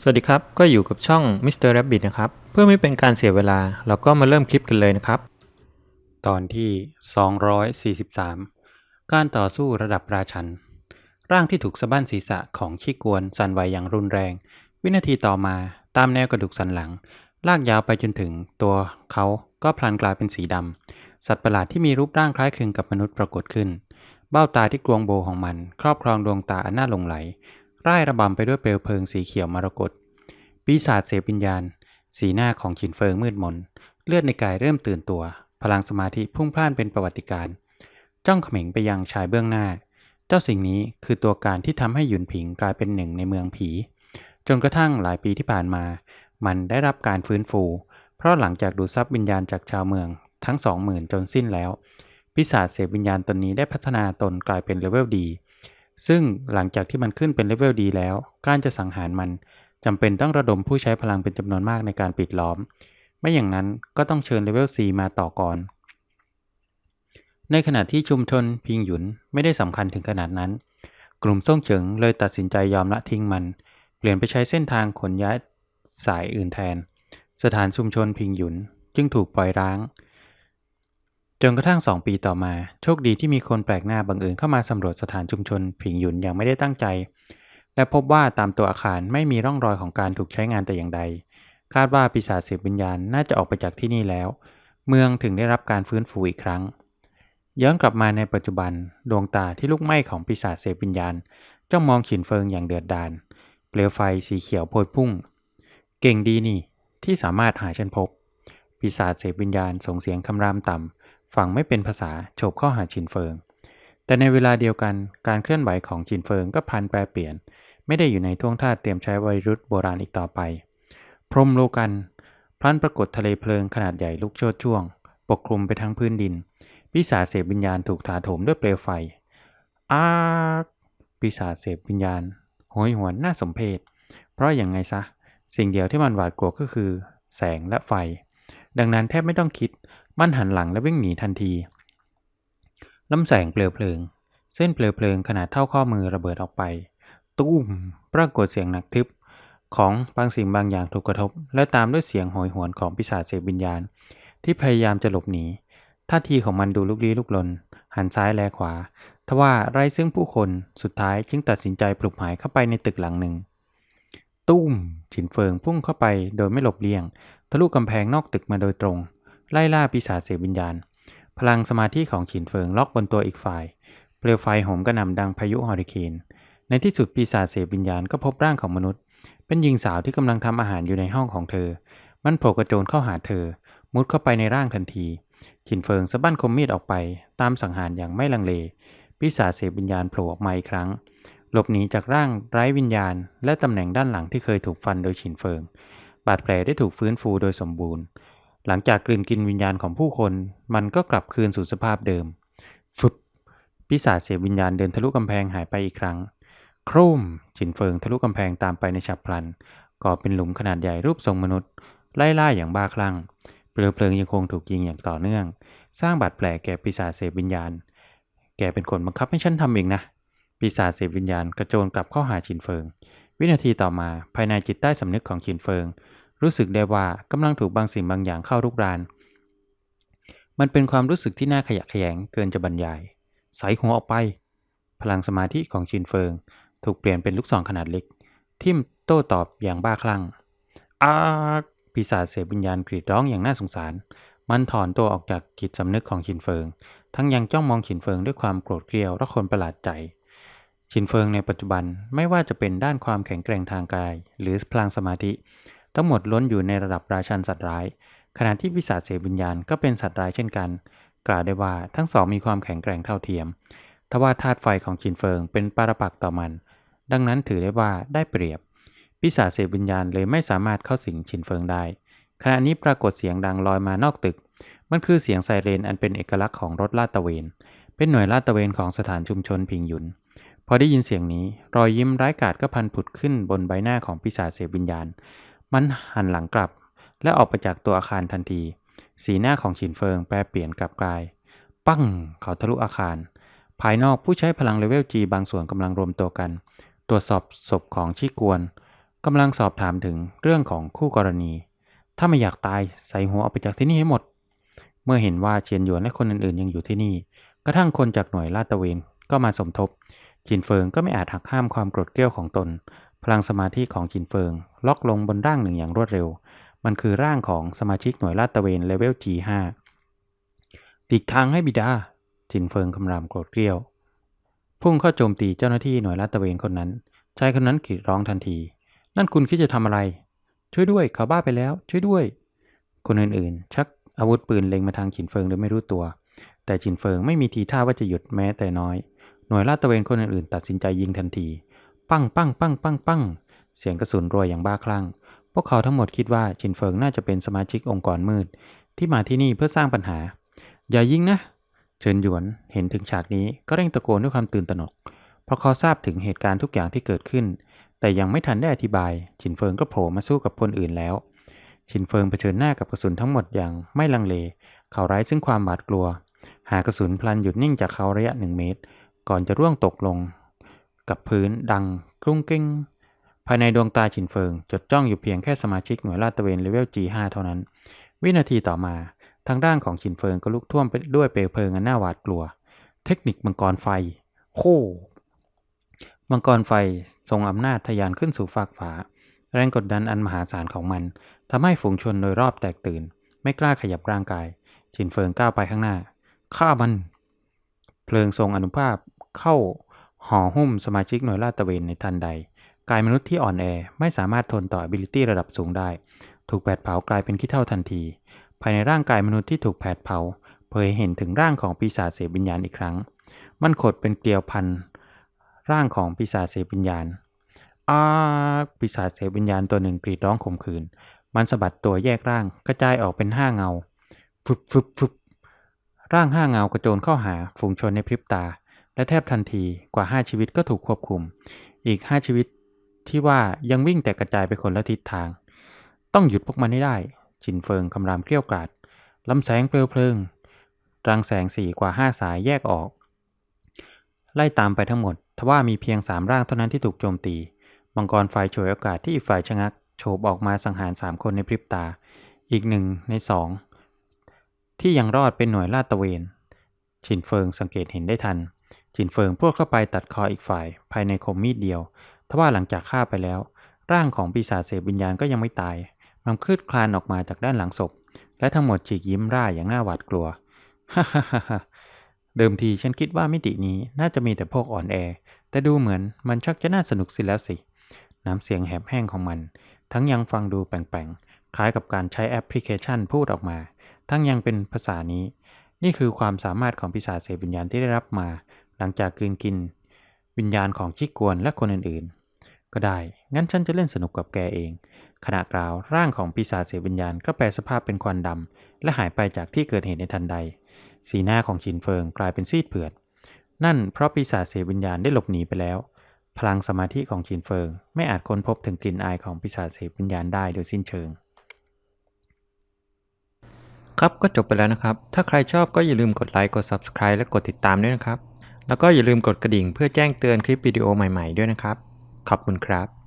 สวัสดีครับ ก็อยู่กับช่อง Mr. Rabbit นะครับ เพื่อไม่เป็นการเสียเวลา เราก็มาเริ่มคลิปกันเลยนะครับ ตอนที่ 243 การต่อสู้ระดับราชัน ร่างที่ถูกสะบั้นศีรษะของชิกวนสั่นไหวอย่างรุนแรง วินาทีต่อมาตามแนวกระดูกสันหลัง ลากยาวไปจนถึงตัวเขาก็พลันกลายเป็นสีดำสัตว์ประหลาดที่มีรูปร่างคล้ายคลึงกับมนุษย์ปรากฏขึ้น เบ้าตาที่กลวงโบของมัน ครอบครองดวงตาอันน่าหลงไหล ร่ายระบำไปด้วยเปลวเพลิงสีเขียวมรกตปีศาจเสพวิญญาณ สีหน้าของฉินเฟิงมืดมน เลือดในกายเริ่มตื่นตัว พลังสมาธิพุ่งพล่านเป็นประวัติการณ์จ้องเขม็งไปยังชายเบื้องหน้า เจ้าสิ่งนี้คือตัวการที่ทำให้หยุนผิงกลายเป็นหนึ่งในเมืองผี จนกระทั่งหลายปีที่ผ่านมา มันได้รับการฟื้นฟู เพราะหลังจากดูดซับวิญญาณจากชาวเมืองทั้งสองหมื่นจนสิ้นแล้ว ปีศาจเสพวิญญาณตนนี้ได้พัฒนาตนกลายเป็นเลเวลดี ซึ่งหลังจากที่มันขึ้นเป็นเลเวลดีแล้ว การจะสังหารมันจำเป็นต้องระดมผู้ใช้พลังเป็นจำนวนมากในการปิดล้อม ไม่อย่างนั้นก็ต้องเชิญเลเวล C มาต่อก่อน ในขณะที่ชุมชนพิงหยุนไม่ได้สำคัญถึงขนาดนั้น กลุ่มซ่งเฉิงเลยตัดสินใจยอมละทิ้งมัน เปลี่ยนไปใช้เส้นทางขนย้ายสายอื่นแทน สถานชุมชนพิงหยุนจึงถูกปล่อยร้าง จนกระทั่งสองปีต่อมา โชคดีที่มีคนแปลกหน้าบังเอิญเข้ามาสำรวจสถานชุมชน ผิงหยุนอย่างไม่ได้ตั้งใจ และพบว่าตามตัวอาคารไม่มีร่องรอยของการถูกใช้งานแต่อย่างใด คาดว่าปีศาจเสพวิญญาณน่าจะออกไปจากที่นี่แล้ว เมืองถึงได้รับการฟื้นฟูอีกครั้ง ย้อนกลับมาในปัจจุบัน ดวงตาที่ลุกไหม้ของปีศาจเสพวิญญาณจ้องมองฉินเฟิงอย่างเดือดดาลเปลวไฟสีเขียวโพยพุ่ง เก่งดีนี่ที่สามารถหาฉันพบปีศาจเสพวิญญาณส่งเสียงคำรามต่ำ ฟังไม่เป็นภาษาโฉบเข้าหาฉินเฟิง แต่ในเวลาเดียวกันการเคลื่อนไหวของฉินเฟิงก็พลันแปรเปลี่ยน ไม่ได้อยู่ในท่วงท่าเตรียมใช้ไวรุษโบราณอีกต่อไป พรมโลกัน พลันปรากฏทะเลเพลิงขนาดใหญ่ลุกโชนช่วง ปกคลุมไปทั้งพื้นดินปีศาจเสพวิญญาณถูกถาโถมด้วยเปลวไฟอาปีศาจเสพวิญญาณโหยหวนน่าสมเพชเพราะอย่างไงซะ สิ่งเดียวที่มันหวาดกลัวก็คือ แสงและไฟ ดังนั้นแทบไม่ต้องคิด มันหันหลังและวิ่งหนีทันทีลำแสงเปลวเพลิง เส้นเปลวเพลิงขนาดเท่าข้อมือระเบิดออกไป ตุ้ม ปรากฏเสียงหนักทึบ ของบางสิ่งบางอย่างถูกกระทบ และตามด้วยเสียงโหยหวนของปีศาจเสพวิญญาณ ที่พยายามจะหลบหนี ท่าทีของมันดูลุกลี้ลุกลน หันซ้ายแลขวา ทว่าไร้ซึ่งผู้คน สุดท้ายจึงตัดสินใจปลุกหายเข้าไปในตึกหลังหนึ่ง ตุ้มฉินเฟิงพุ่งเข้าไปโดยไม่หลบเลี่ยง ทะลุกำแพงนอกตึกมาโดยตรง ไล่ล่าปีศาจเสพวิญญาณ พลังสมาธิของฉินเฟิงล็อกบนตัวอีกฝ่าย เปลวไฟโหมกระหน่ำดังพายุฮอริเคนในที่สุดปีศาจเสพวิญญาณก็พบร่างของมนุษย์ เป็นหญิงสาวที่กำลังทำอาหารอยู่ในห้องของเธอ มันโผล่กระโจนเข้าหาเธอ มุดเข้าไปในร่างทันทีฉินเฟิงสะบั้นคมมีดออกไป ตามสังหารอย่างไม่ลังเล ปีศาจเสพวิญญาณโผล่ออกมาอีกครั้ง หลบหนีจากร่างไร้วิญญาณ และตำแหน่งด้านหลังที่เคยถูกฟันโดยฉินเฟิง บาดแผลได้ถูกฟื้นฟูโดยสมบูรณ์ หลังจากกลืนกินวิญญาณของผู้คน มันก็กลับคืนสู่สภาพเดิม ฟึบปีศาจเสพวิญญาณเดินทะลุกำแพงหายไปอีกครั้ง โครมฉินเฟิงทะลุกำแพงตามไปในฉับพลัน ก่อเป็นหลุมขนาดใหญ่รูปทรงมนุษย์ ไล่ล่าอย่างบ้าคลั่ง เปลวเพลิงยังคงถูกยิงอย่างต่อเนื่อง สร้างบาดแผลแก่ปีศาจเสพวิญญาณ แกเป็นคนบังคับให้ฉันทำเองนะ ปีศาจเสพวิญญาณกระโจนกลับเข้าหาฉินเฟิง วินาทีต่อมาภายในจิตใต้สำนึกของฉินเฟิง รู้สึกได้ว่ากำลังถูกบางสิ่งบางอย่างเข้ารุกราน มันเป็นความรู้สึกที่น่าขยะแขยงเกินจะบรรยาย ใส่หัวออกไป พลังสมาธิของชินเฟิง ถูกเปลี่ยนเป็นลูกศรขนาดเล็ก ทิ่มโต้ตอบอย่างบ้าคลั่งอาปีศาจเสพวิญญาณกรีดร้องอย่างน่าสงสาร มันถอนตัวออกจากจิตสำนึกของชินเฟิง ทั้งยังจ้องมองชินเฟิงด้วยความโกรธเกรียวและคนประหลาดใจชินเฟิงในปัจจุบันไม่ว่าจะเป็นด้านความแข็งแกร่งทางกาย หรือพลังสมาธิ ทั้งหมดล้วนอยู่ในระดับราชันสัตว์ร้าย ขณะที่ปีศาจเสวิญญาณก็เป็นสัตว์ร้ายเช่นกัน กล่าวได้ว่าทั้งสองมีความแข็งแกร่งเท่าเทียม ทว่าธาตุไฟของชินเฟิงเป็นปาราปักต่อมัน ดังนั้นถือได้ว่าได้เปรียบ ปีศาจเสวิญญาณเลยไม่สามารถเข้าสิงชินเฟิงได้ ขณะนี้ปรากฏเสียงดังลอยมานอกตึก มันคือเสียงไซเรนอันเป็นเอกลักษณ์ของรถลาดตระเวน เป็นหน่วยลาดตระเวนของสถานชุมชนพิงหยุนพอได้ยินเสียงนี้ รอยยิ้มร้ายกาจก็พันผุดขึ้นบนใบหน้าของปีศาจเสพวิญญาณ มันหันหลังกลับ และออกไปจากตัวอาคารทันที สีหน้าของฉินเฟิงแปรเปลี่ยนกลับกลาย ปั้งเขาทะลุอาคาร ภายนอกผู้ใช้พลังเลเวล G บางส่วนกำลังรวมตัวกัน ตรวจสอบศพของชิกวนกำลังสอบถามถึงเรื่องของคู่กรณี ถ้าไม่อยากตายใส่หัวออกไปจากที่นี่ให้หมด เมื่อเห็นว่าเจียนหยวนและคนอื่นๆยังอยู่ที่นี่ กระทั่งคนจากหน่วยลาดตระเวนก็มาสมทบจินเฟิงก็ไม่อาจหักห้ามความโกรธเกรี้ยวของตน พลังสมาธิของจินเฟิง ล็อกลงบนร่างหนึ่งอย่างรวดเร็ว มันคือร่างของสมาชิกหน่วยลาดตระเวนเลเวล G5 ติกทางให้บิดา จินเฟิงคำรามโกรธเกรี้ยว พุ่งเข้าโจมตีเจ้าหน้าที่หน่วยลาดตระเวนคนนั้น ชายคนนั้นกรีดร้องทันที นั่นคุณคิดจะทำอะไร ช่วยด้วยเขาบ้าไปแล้ว ช่วยด้วย คนอื่นๆ ชักอาวุธปืนเล็งมาทางจินเฟิงโดยไม่รู้ตัว แต่จินเฟิงไม่มีทีท่าว่าจะหยุดแม้แต่น้อย หน่วยลาดตระเวนคนอื่นๆ ตัดสินใจยิงทันที ปั้งปั้งปั้งปั้งปั้งเสียงกระสุนรัวอย่างบ้าคลั่ง พวกเขาทั้งหมดคิดว่าจินเฟิงน่าจะเป็นสมาชิกองค์กรมืด ที่มาที่นี่เพื่อสร้างปัญหา อย่ายิงนะเฉินหยวนเห็นถึงฉากนี้ก็เร่งตะโกนด้วยความตื่นตระหนก เพราะเขาทราบถึงเหตุการณ์ทุกอย่างที่เกิดขึ้น แต่ยังไม่ทันได้อธิบายฉินเฟิงก็โผล่มาสู้กับคนอื่นแล้วฉินเฟิงเผชิญหน้ากับกระสุนทั้งหมดอย่างไม่ลังเล เขาไร้ซึ่งความหวาดกลัว หากระสุนพลันหยุดนิ่งจากเขาระยะหนึ่งเมตร ก่อนจะร่วงตกลง กับพื้นดังกรุ้งกิ้ง ภายในดวงตาฉินเฟิง จดจ้องอยู่เพียงแค่สมาชิกหน่วยลาดตระเวนเลเวล G5 เท่านั้น วินาทีต่อมา ทางด้านของฉินเฟิงก็ลุกท่วมไปด้วยเปลวเพลิงอันน่าหวาดกลัว เทคนิคมังกรไฟ โคมังกรไฟทรงอำนาจทะยานขึ้นสู่ฟากฟ้า แรงกดดันอันมหาศาลของมันทำให้ฝูงชนโดยรอบแตกตื่น ไม่กล้าขยับร่างกาย ฉินเฟิงก้าวไปข้างหน้าฆ่ามัน เพลิงทรงอนุภาพเข้า ห่อหุ้มสมาชิกหน่วยลาดตระเวนในทันใด กายมนุษย์ที่อ่อนแอไม่สามารถทนต่อ ability ระดับสูงได้ ถูกแผดเผากลายเป็นขี้เถ้าทันที ภายในร่างกายมนุษย์ที่ถูกแผดเผา เผยเห็นถึงร่างของปีศาจเสพวิญญาณอีกครั้ง มันขดเป็นเกลียวพันร่างของปีศาจเสพวิญญาณอาปีศาจเสพวิญญาณตัวหนึ่งกรีดร้องข่มขืน มันสะบัดตัวแยกร่างกระจายออกเป็นห้าเงาฟึบฟึบฟึบร่างห้าเงากระโจนเข้าหาฝูงชนในพริบตา และแทบทันทีกว่าห้าชีวิตก็ถูกควบคุม อีกห้าชีวิตที่ว่ายังวิ่งแต่กระจายไปคนละทิศทาง ต้องหยุดพวกมันให้ได้ จินเฟิงคำรามเกลี้ยวกราดลำแสงเปลวเพลิง รังแสงสี่กว่าห้าสายแยกออก ไล่ตามไปทั้งหมด ทว่ามีเพียงสามร่างเท่านั้นที่ถูกโจมตีมังกรไฟฉวยโอกาสที่อีกฝ่ายชะงักโฉบออกมาสังหารสามคนในพริบตา อีกหนึ่งในสองที่ยังรอดเป็นหน่วยลาดตระเวนฉินเฟิงสังเกตเห็นได้ทัน ฉินเฟิงพวดเข้าไปตัดคออีกฝ่าย ภายในคมมีดเดียว ทว่าหลังจากฆ่าไปแล้ว ร่างของปีศาจเสพวิญญาณก็ยังไม่ตาย มันคลืดคลานออกมาจากด้านหลังศพ และทั้งหมดฉีกยิ้มร่าอย่างน่าหวาดกลัว ฮ่าฮ่าฮ่าเดิมทีฉันคิดว่ามิตินี้น่าจะมีแต่พวกอ่อนแอ แต่ดูเหมือนมันชักจะน่าสนุกสิแล้วสิ น้ำเสียงแหบแห้งของมัน ทั้งยังฟังดูแปลงๆ คล้ายกับการใช้แอปพลิเคชันพูดออกมา ทั้งยังเป็นภาษานี้ นี่คือความสามารถของปีศาจเสพวิญญาณที่ได้รับมา หลังจากกลืนกิน วิญญาณของชิกวนและคนอื่นๆ ก็ได้ งั้นฉันจะเล่นสนุกกับแกเอง ขณะกล่าวร่างของปีศาจเสพวิญญาณก็แปลสภาพเป็นควันดำและหายไปจากที่เกิดเหตุในทันใด สีหน้าของชินเฟิงกลายเป็นซีดเผือด นั่นเพราะปีศาจเสพวิญญาณได้หลบหนีไปแล้ว พลังสมาธิของชินเฟิงไม่อาจค้นพบถึงกลิ่นอายของปีศาจเสพวิญญาณได้โดยสิ้นเชิงครับก็จบไปแล้วนะครับ ถ้าใครชอบก็อย่าลืมกดไลค์ กด Subscribe และกดติดตามด้วยนะครับ แล้วก็อย่าลืมกดกระดิ่งเพื่อแจ้งเตือนคลิปวิดีโอใหม่ๆด้วยนะครับ ขอบคุณครับ